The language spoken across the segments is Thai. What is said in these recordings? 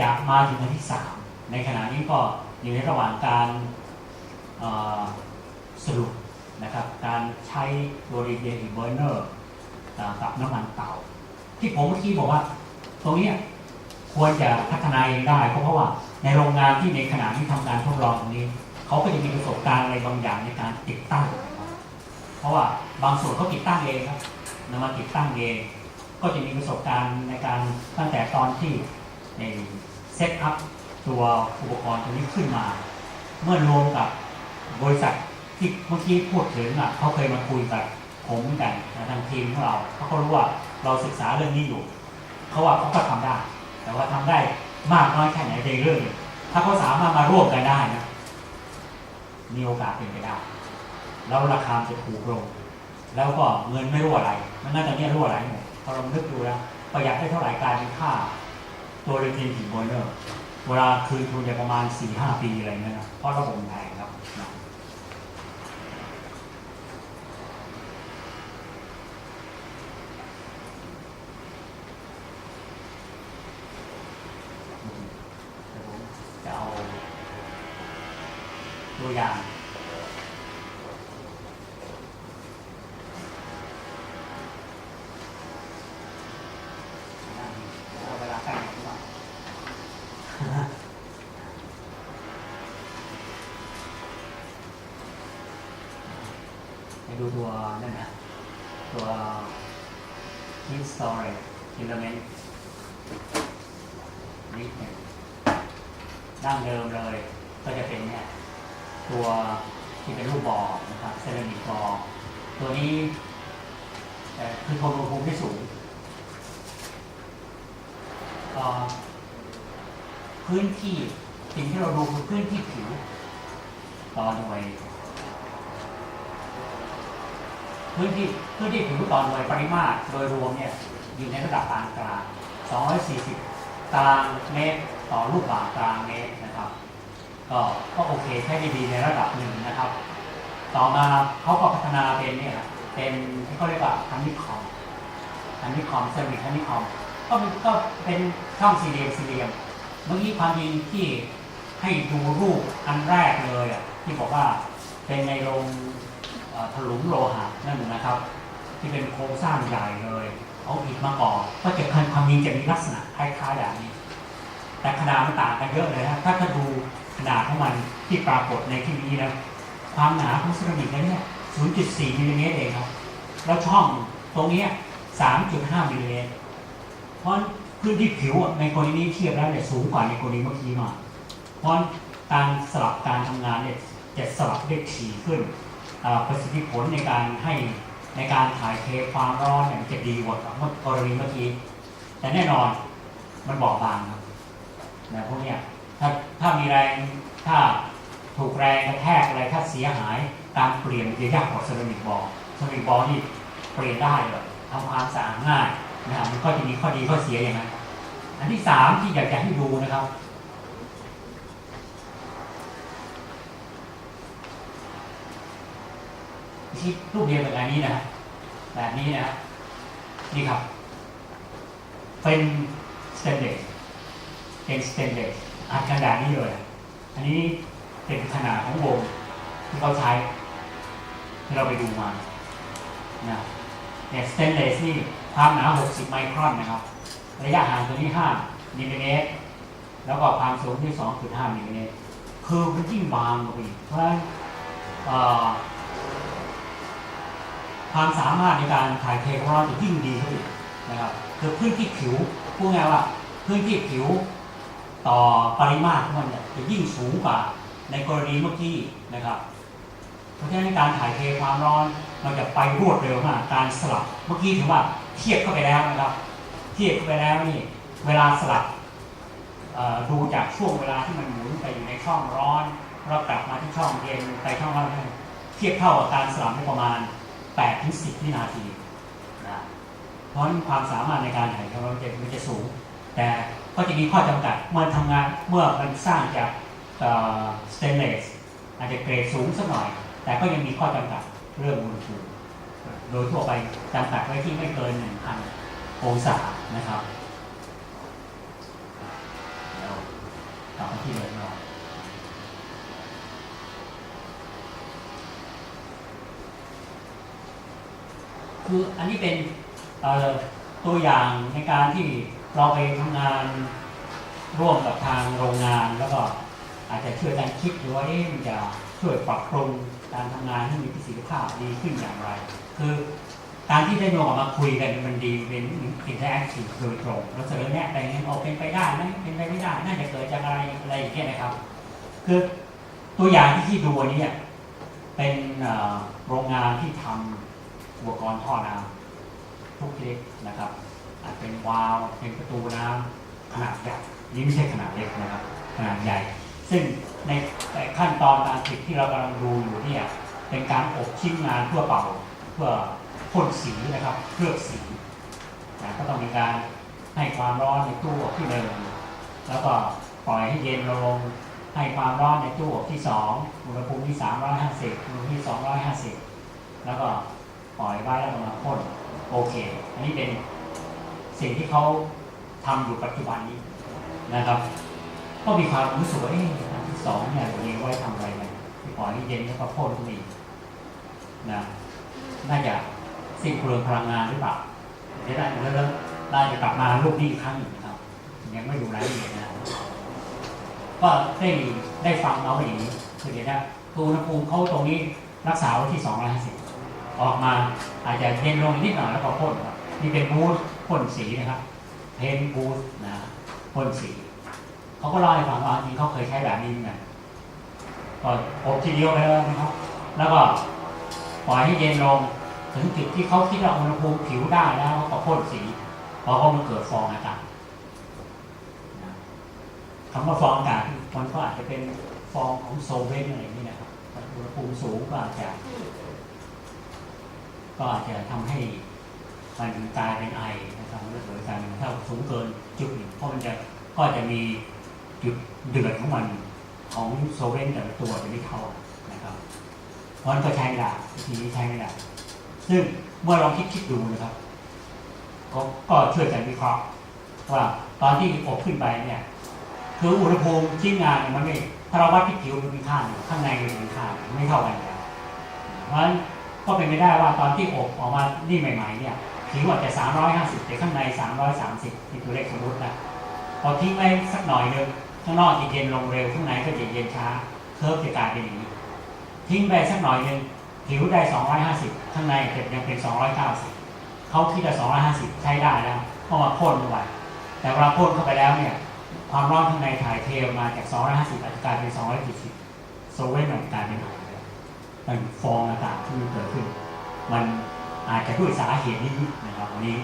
จะมาถึงวันที่สามในขณะนี้ก็อยู่ในระหว่างการสรุปนะครับการใช้ตัวรีเดียนเบอร์เนอร์กับน้ำมันเตาที่ผมเมื่อกี้บอกว่า ตรงนี้ควรจะพัฒนาเองได้ เพราะว่าในโรงงานที่ในขณะที่ทำการทดลองตรงนี้เขาก็จะมีประสบการณ์อะไรบางอย่างในการติดตั้ง เพราะว่าบางส่วนเขาติดตั้งเองครับนำมาติดตั้งเอง ก็จะมีประสบการณ์ในการตั้งแต่ตอนที่ใน ซตอัพตัวอุปกรณ์ตัวนี้ขึ้นมา เมื่อรวมกับบริษัทที่เมื่อกี้พูดถึงอะเขาเคยมาคุยกับผมกันทางทีมของเราเพราะเขารู้ว่าเราศึกษาเรื่องนี้อยู่เขาว่าเขาก็ทำได้ แต่ว่าทำได้มากน้อยแค่ไหนในเรื่องหนึ่งถ้าเขาสามารถมาร่วมกันได้นะมีโอกาสเป็นไปได้แล้วราคาจะถูกลง แล้วก็เงินไม่รั่วไหลมันน่าจะเนี่ยรั่วไหลหมดพอเรานึกดูแล้วประหยัดได้เท่าไหร่กลายเป็นค่า ตัวเรนจินหินโบนเนอร์เวลาคืนทุนจะประมาณ4-5ปีอะไรเงี้ยนะเพราะระบบแพงครับนะจะเอาตัวอย่าง เอาเวลาใกล้หน่อยดีกว่า ไปดูตัวนั่นนะตัว heat storage element นี่เนี่ยดั้งเดิมเลย ก็จะเป็นเนี่ยตัวที่เป็นรูปบอนะครับเซรามิกบอตัวนี้คือทนอุณหภูมิที่สูงเอ่อพื้นที่สิ่งที่เราดูคือพื้นที่ผิวต่อหน่วย พื้นที่พื้นที่ผิวต่อน่วยปริมาตรโดยรวมเนี่ยอยู่ในระดับปานกลาง 240 ตารางเมตรต่อลูกบาศก์ตารางเมตรนะครับ ก็ก็โอเคใช้ด้ดีในระดับหนึ่งนะครับ ต่อมาเขาก็พัฒนาเป็นเนี่ยเป็นที่เขาเรียกว่าฮันนี่คอมฮันนี่คอมเซอร์วิสฮันนี่คอมก็เป็นก็เป็นช่องสี่เหลี่ยมสี่เหลี่ยมเมื่อกี้ความจริงที่ให้ดูรูปอันแรกเลยอะที่บอกว่าเป็นในโรง ถลุงโลหะนั่นนะครับ ที่เป็นโครงสร้างใหญ่เลย เอาอิฐมาก่อก็จะความจริงจะมีลักษณะคล้ายๆแบบนี้ แต่ขนาดมันต่างกันเยอะเลยนะถ้าถ้าดูขนาดของมันที่ปรากฏในที่นี้นะความหนาของเซรามิกนั้นเนี่ย 0.4มิลลิเมตรเองครับ แล้วช่องตรงนี้3.5มิลลิเมตรเพราะพื้นที่ผิวอะในกรณีนี้เทียบแล้วเนี่ยสูงกว่าในกรณีเมื่อกี้หน่อยเพราะการสลับการทำงานเนี่ยจะสลับได้ถี่ขึ้น ประสิทธิผลในการให้ในการถ่ายเทความร้อนเนี่ยจะดีกว่าเมื่อกรณีเมื่อกี้ แต่แน่นอนมันบอบบางครับนะพวกเนี้ยถ้าถ้ามีแรงถ้าถูกแรงกระแทกอะไรถ้าเสียหายการเปลี่ยนจะยากกว่าเซรามิกบอลเซรามิกบอลนี่เปลี่ยนได้เลยทำความสะอาดง่ายนะครับมันก็จะมีข้อดีข้อเสียอย่างนั้นอันที่สามที่อยากจะให้ดูนะครับ ที่รูปเดียวกับอันนี้นะแบบนี้นะนี่ครับ เป็นสเตนเลสเป็นสเตนเลสอัดขนาดนี้เลย อันนี้เป็นขนาดของวงที่เขาใช้ที่เราไปดูมานะเนี่ยสเตนเลสนี่ความหนา 60 ไมครอนนะครับ ระยะห่างตัวนี้ 5มิลลิเมตร แล้วก็ความสูงที่ 2.5มิลลิเมตร คือมันยิ่งบางกว่าอีกเพราะฉะนั้นเอ่อ ความสามารถในการถ่ายเทของเราจะยิ่งดีขึ้นนะครับคือพื้นที่ผิวพูดง่ายว่าพื้นที่ผิวต่อปริมาตรของมันเนี่ยจะยิ่งสูงกว่าในกรณีเมื่อกี้นะครับ เพราะฉะนั้นการถ่ายเทความร้อนมันจะไปรวดเร็วมากการสลับเมื่อกี้ถือว่าเทียบเข้าไปแล้วนะครับ เทียบเข้าไปแล้วนี่เวลาสลับดูจากช่วงเวลาที่มันหมุนไปอยู่ในช่องร้อนแล้วกลับมาที่ช่องเย็นไปช่องร้อนเทียบเท่ากับการสลับได้ประมาณ 8ถึง10วินาทีนะเพราะความสามารถในการถ่ายเทมันจะมันจะสูง แต่ก็จะมีข้อจำกัดเมื่อทำงานเมื่อมันสร้างจากสเตนเลสอาจจะเกรดสูงสักหน่อย แต่ก็ยังมีข้อจำกัดเรื่องอุณหภูมิโดยทั่วไปจำกัดไว้ที่ไม่เกิน 1,000 องศานะครับเดี๋ยวที่เดินมา คืออันนี้เป็นตัวอย่างในการที่เราไปทำงานร่วมกับทางโรงงาน แล้วก็อาจจะช่วยกันคิดดูว่าเอ๊ะมันจะช่วยปรับปรุงการทำงานให้มีประสิทธิภาพดีขึ้นอย่างไร คือการที่ได้โยมออกมาคุยกันมันดีเป็นอินเทอร์แอคทีฟโดยตรงแล้วเสนอแนะไปงั้นเอาเป็นไปได้ไหมเป็นไปไม่ได้น่าจะเกิดจากอะไรอะไรอย่างเงี้ยนะครับ คือตัวอย่างที่ที่ดูอันนี้เนี่ยเป็นโรงงานที่ทำ อุปกรณ์ท่อน้ำทุกชนิดนะครับอาจเป็นวาล์วเป็นประตูน้ำขนาดใหญ่นี่ไม่ใช่ขนาดเล็กนะครับ ขนาดใหญ่ ซึ่งในขั้นตอนการผลิตที่เรากำลังดูอยู่เนี่ยเป็นการอบชิ้นงานเพื่อเป่าเพื่อพ่นสีนะครับเคลือบสีนะก็ต้องมีการให้ความร้อนในตู้อบที่หนึ่งแล้วก็ปล่อยให้เย็นลงให้ความร้อนในตู้อบที่สองอุณหภูมิที่สามร้อยห้าสิบอุณหภูมิที่สองร้อยห้าสิบแล้วก็ ปล่อยไว้แล้วมาพ่นโอเค อันนี้เป็นสิ่งที่เขาทำอยู่ปัจจุบันนี้นะครับ ก็มีความรู้สึกว่าอันที่สองเนี่ยตัวเองไว้ทำอะไรกันที่ปล่อยให้เย็นแล้วก็พ่นขึ้นมาอีกนะน่าจะสิ้นเปลืองพลังงานหรือเปล่าเดี๋ยวได้แล้วแล้วได้จะกลับมาลูกนี้อีกครั้งหนึ่งนะครับ ยังไม่ดูรายละเอียดนะก็ได้ได้ฟังเอาไปอย่างนี้คือเดี๋ยวนะคืออุณหภูมิเขาตรงนี้รักษาไว้ที่250ออ ออกมาอาจจะเย็นลงนิดหน่อยแล้วก็พ่นครับนี่เป็นบูสพ่นสีนะครับเพนบูสนะพ่นสีเขาก็เล่าให้ฟังว่าจริงเขาเคยใช้แบบนี้นกันก็อบทีเดียวไปเลยนะครับ แล้วก็ปล่อยให้เย็นลงถึงจุดที่เขาคิดว่าอุณหภูมิผิวได้แล้วเขาก็พ่นสีเพราะว่ามันเกิดฟองอากาศนคำว่าฟองอากาศมันก็อาจจะเป็นฟองของโซเวนอะไรนี้นะครับอุณหภูมิสูงก็อาจจะ ก็อาจจะทำให้มันกลายเป็นไอนะครับแล้วเกิดการถ้าสูงเกินจุดหนึ่งเพราะมันจะก็จะมีจุดเดือดของมันของโซเวนแต่ละตัวจะไม่เท่านะครับเพราะฉะนั้นก็ใช้ไม่ได้วิธีนี้ใช้ไม่ได้ซึ่งเมื่อลองคิดคิดดูนะครับ ก็ก็ช่วยกันวิเคราะห์ว่าตอนที่อบขึ้นไปเนี่ยคืออุณหภูมิชิ้นงานมันไม่ถ้าเราวัดที่ผิวมันมีค่าอยู่ข้างในมันมีค่าไม่เท่ากันแล้วเพราะฉะนั้น ก็เป็นไปได้ว่าตอนที่อบออกมานี่ใหม่ ๆ เนี่ยผิวอาจจะ 350 แต่ข้างใน 330นี่ตัวเลขสมมตินะพอทิ้งไว้สักหน่อยนึงข้างนอกจะเย็นลงเร็วข้างในก็จะเย็นช้าเคิร์ฟจะกลายเป็นอย่างนี้ทิ้งไปสักหน่อยนึงผิวได้ 250 ข้างในจะยังเป็น 290เขาคิดว่า250 ใช้ได้แล้วเพราะว่าพ่นเข้าไปแต่เวลาพ่นเข้าไปแล้วเนี่ยความร้อนข้างในถ่ายเทออกมาจาก 250อาจจะกลายเป็น 270โซเว่นมันกลายเป็นอะไร มันฟองอากาศที่มันเกิดขึ้น มันอาจจะด้วยสาเหตุนี้นะครับวันนี้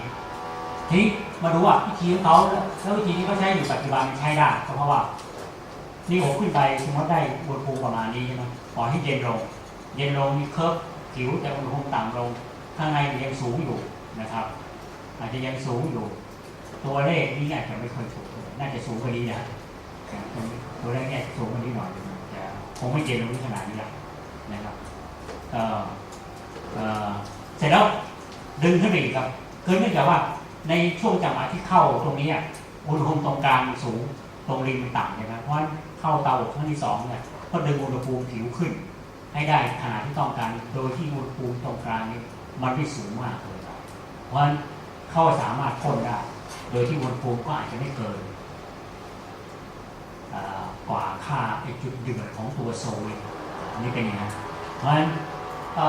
ทีนี้มาดูว่าวิธีของเขาแล้ววิธีที่เขาใช้อยู่ปัจจุบันใช้ได้ก็เพราะว่า นี่ผมขึ้นไปสมมติได้อุณหภูประมาณนี้ใช่ไหมปล่อยให้เย็นลง เย็นลงมีเคิร์ฟผิวจากอุณหภูมิต่ำลง ข้างในยังสูงอยู่นะครับ อาจจะยังสูงอยู่ ตัวเลขนี้อาจจะไม่ค่อยสูงน่าจะสูงกว่านี้นะตัวเลขเนี่ยสูงกว่านี้หน่อยนึงแต่คงไม่เย็นลงที่ขนาดนี้หรอกนะครับ เสร็จแล้วดึงขึ้นไปอีกครับคือเนื่องจากว่าในช่วงจังหวะที่เข้าตรงนี้อะอุณหภูมิตรงกลางมันสูงตรงริมมันต่ำใช่ไหมเพราะฉะนั้นเข้าเตาอบครั้งที่สองเนี่ยก็ดึงอุณหภูมิผิวขึ้น ให้ได้ขนาดที่ต้องการโดยที่อุณหภูมิตรงกลางนี่มันไม่สูงมากเลยครับเพราะฉะนั้นเข้าสามารถพ่นได้ โดยที่อุณหภูมิก็อาจจะไม่เกินกว่าค่าจุดเดือดของตัวโซลเลยอันนี้เป็นอย่างนั้นเพราะฉะนั้น ก็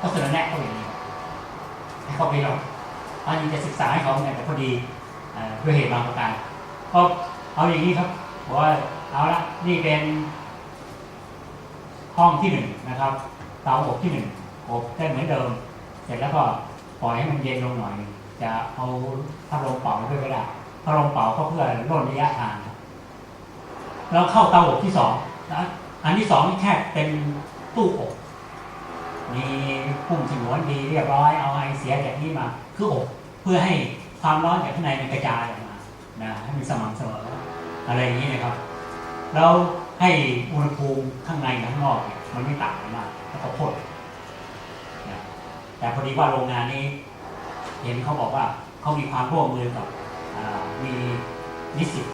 ก็เสนอแนะเขาอย่างนี้ให้เขาไปลองอันนี้จะศึกษาให้เขาเนี่ยแต่พอดีด้วยเหตุบางประการก็เอาอย่างนี้ครับบอกว่าเอาละนี่เป็นห้องที่หนึ่งนะครับเตาอบที่หนึ่งอบได้เหมือนเดิม เสร็จแล้วก็ปล่อยให้มันเย็นลงหน่อย จะเอาพัดลมเป่าด้วยก็ได้พัดลมเป่าก็เพื่อลดระยะทางครับแล้วเข้าเตาอบที่สองนะอันที่สองนี่แค่เป็น ตู้อบมีพุ่มฉนวนดีเรียบร้อยเอาไอเสียจากนี้มาคืออบเพื่อให้ความร้อนจากข้างในมันกระจายออกมานะให้มันสม่ำเสมออะไรอย่างนี้นะครับ แล้วให้อุณหภูมิข้างในกับข้างนอกเนี่ยมันไม่ต่างกันมากแล้วก็พ่นนะแต่พอดีว่าโรงงานนี้ เห็นเขาบอกว่าเขามีความร่วมมือกับมีนิสิต